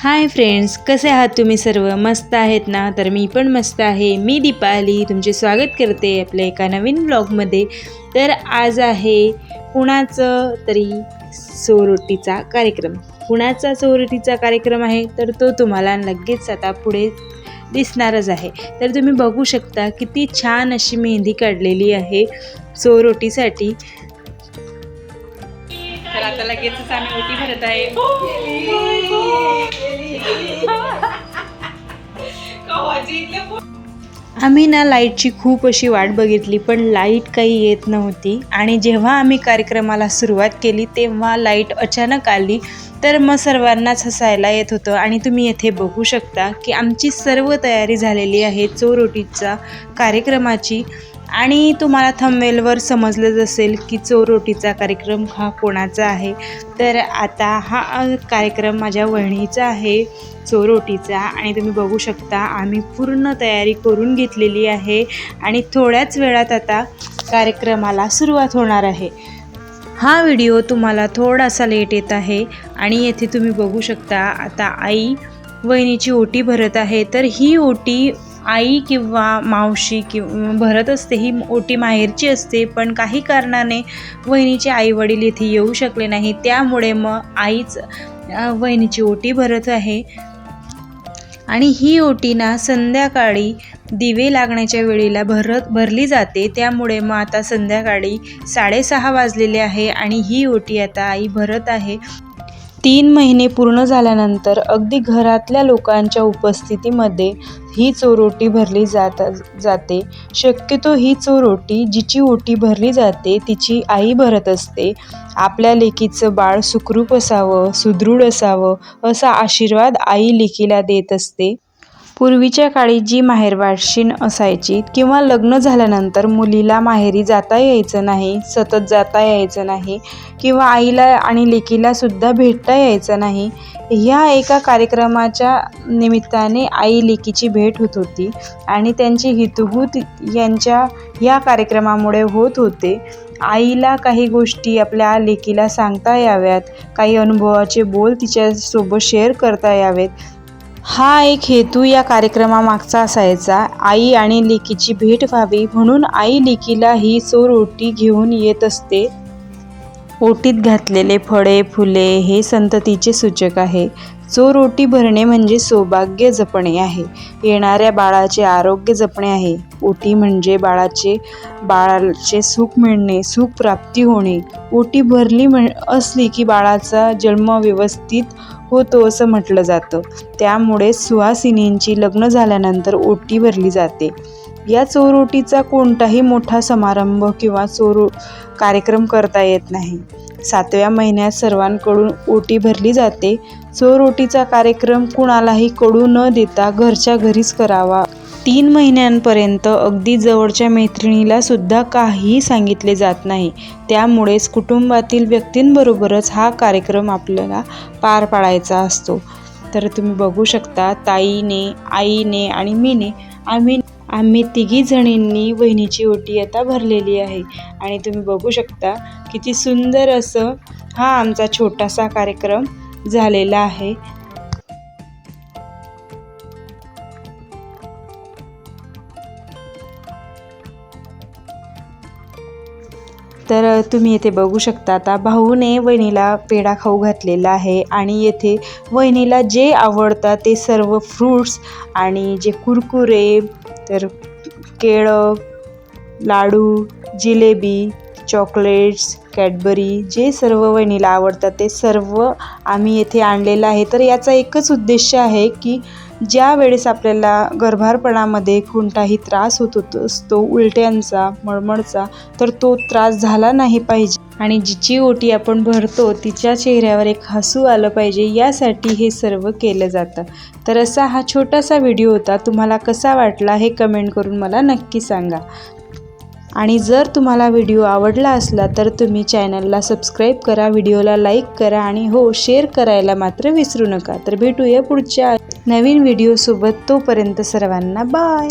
Hi friends कसे आहात तुम्ही सर्व? मस्त आहेत ना? तर मी पण मस्त आहे. मी दीपाली तुमचे स्वागत करते आपल्या एका नवीन ब्लॉगमध्ये तर आज आहे कुणाचं तरी सोरोटीचा कार्यक्रम. कुणाचा सोरोटीचा कार्यक्रम आहे तर तो तुम्हाला लगेच आता पुढे दिसणारच आहे. तर तुम्ही बघू शकता किती छान अशी मेहंदी काढलेली आहे सोरोटीसाठी. तर आता लगेचच आम्ही ओटी भरत आहे. Oh आम्ही ना लाईटची खूप अशी वाट बघितली पण लाइट काही येत नव्हती. आणि जेव्हा आम्ही कार्यक्रमाला सुरुवात केली तेव्हा लाइट अचानक आली तर मग सर्वांनाच हसायला येत होतं. आणि तुम्ही येथे बघू शकता की आमची सर्व तयारी झालेली आहे चोरोटीचा कार्यक्रमाची. आणि तुम्हाला थंबनेलवर समजलंच असेल की चोरोटीचा कार्यक्रम हा कोणाचा आहे. तर आता हा कार्यक्रम माझ्या वहिनीचा आहे चोरोटीचा आणि तुम्ही बघू शकता आम्ही पूर्ण तयारी करून घेतलेली आहे. आणि थोड्याच वेळात आता कार्यक्रमाला सुरुवात होणार आहे. हा व्हिडिओ तुम्हाला थोडासा लेट येत आहे आणि येथे तुम्ही बघू शकता आता आई वहिनीची ओटी भरत आहे. तर ही ओटी आई किंवा मावशी किंवा भरत असते ही ओटी माहेरची असते पण काही कारणाने वहिनीचे आई वडील इथे येऊ शकले नाही त्यामुळे मग आईच वहिनीची ओटी भरत आहे. आणि ही ओटीना संध्याकाळी दिवे लागण्याच्या वेळेला भरत भरली जाते. त्यामुळे मग आता संध्याकाळी साडेसहा वाजलेले आहे आणि ही ओटी आता आई भरत आहे. तीन महिने पूर्ण झाल्यानंतर अगदी घरातल्या लोकांच्या उपस्थितीमध्ये ही चोरोटी भरली जात जाते. शक्यतो ही चोरोटी जिची ओटी भरली जाते तिची आई भरत असते. आपल्या लेकीचं बाळ सुखरूप असावं सुदृढ असावं असा आशीर्वाद आई लेकीला देत असते. पूर्वीच्या काळी जी माहेरवाशीण असायची किंवा लग्न झाल्यानंतर मुलीला माहेरी जाता यायचं नाही सतत जाता यायचं नाही किंवा आईला आणि लेकीला सुद्धा भेटता यायचं नाही ह्या एका कार्यक्रमाच्या निमित्ताने आई लेकीची भेट होत होती आणि त्यांची हितगुत यांच्या या कार्यक्रमामुळे होत होते. आईला काही गोष्टी आपल्या लेकीला सांगता याव्यात काही अनुभवाचे बोल तिच्यासोबत शेअर करता यावेत. हा एक हेतू या कार्यक्रमामागचा असायचा. आई आणि लेकीची भेट व्हावी म्हणून आई लेकीला ही चोर ओटी घेऊन येत असते. ओटीत घातलेले फळे फुले हे संततीचे सूचक आहे. चोर ओटी भरणे म्हणजे सौभाग्य जपणे आहे. येणाऱ्या बाळाचे आरोग्य जपणे आहे. ओटी म्हणजे बाळाचे बाळाचे सुख मिळणे सुख प्राप्ती होणे. ओटी भरली म्हण असली की बाळाचा जन्म व्यवस्थित होतो असं म्हटलं जातं. त्यामुळे सुहासिनींची लग्न झाल्यानंतर ओटी भरली जाते. या चोरोटीचा कोणताही मोठा समारंभ किंवा चोरो कार्यक्रम करता येत नाही. सातव्या महिन्यात सर्वांकडून ओटी भरली जाते. चोरोटीचा कार्यक्रम कुणालाही कळू न देता घरच्या घरीच करावा. तीन महिन्यांपर्यंत अगदी जवळच्या मैत्रिणीला सुद्धा काहीही सांगितले जात नाही. त्यामुळेच कुटुंबातील व्यक्तींबरोबरच हा कार्यक्रम आपल्याला पार पाडायचा असतो. तर तुम्ही बघू शकता ताईने आईने आणि मीने आम्ही आम्ही तिघी जणींनी वहिनीची ओटी आता भरलेली आहे. आणि तुम्ही बघू शकता किती सुंदर असं हा आमचा छोटासा कार्यक्रम झालेला आहे. तर तुम्ही येथे बघू शकता आता भाऊने वहिनीला पेढा खाऊ घातलेला आहे आणि येथे वहिनीला जे आवडतात ते सर्व फ्रूट्स आणि जे कुरकुरे तर केळं लाडू जिलेबी चॉकलेट्स कॅडबरी जे सर्व वहिनीला आवडतात ते सर्व आम्ही येथे आणलेलं आहे. तर याचा एकच उद्देश आहे की ज्या वेळेस आपल्याला गर्भारपणामध्ये कोणताही त्रास होत होत असतो उलट्यांचा मळमळचा तर तो त्रास झाला नाही पाहिजे. आणि जिची ओटी आपण भरतो तिच्या चेहऱ्यावर एक हसू आलं पाहिजे यासाठी हे सर्व केलं जातं. तर असा हा छोटासा व्हिडिओ होता. तुम्हाला कसा वाटला हे कमेंट करून मला नक्की सांगा. आणि जर तुम्हाला व्हिडिओ आवडला असला तर तुम्ही चॅनलला सबस्क्राईब करा व्हिडिओला लाईक करा आणि हो शेअर करायला मात्र विसरू नका. तर भेटूया पुढच्या नवीन व्हिडिओसोबत. तोपर्यंत सर्वांना बाय.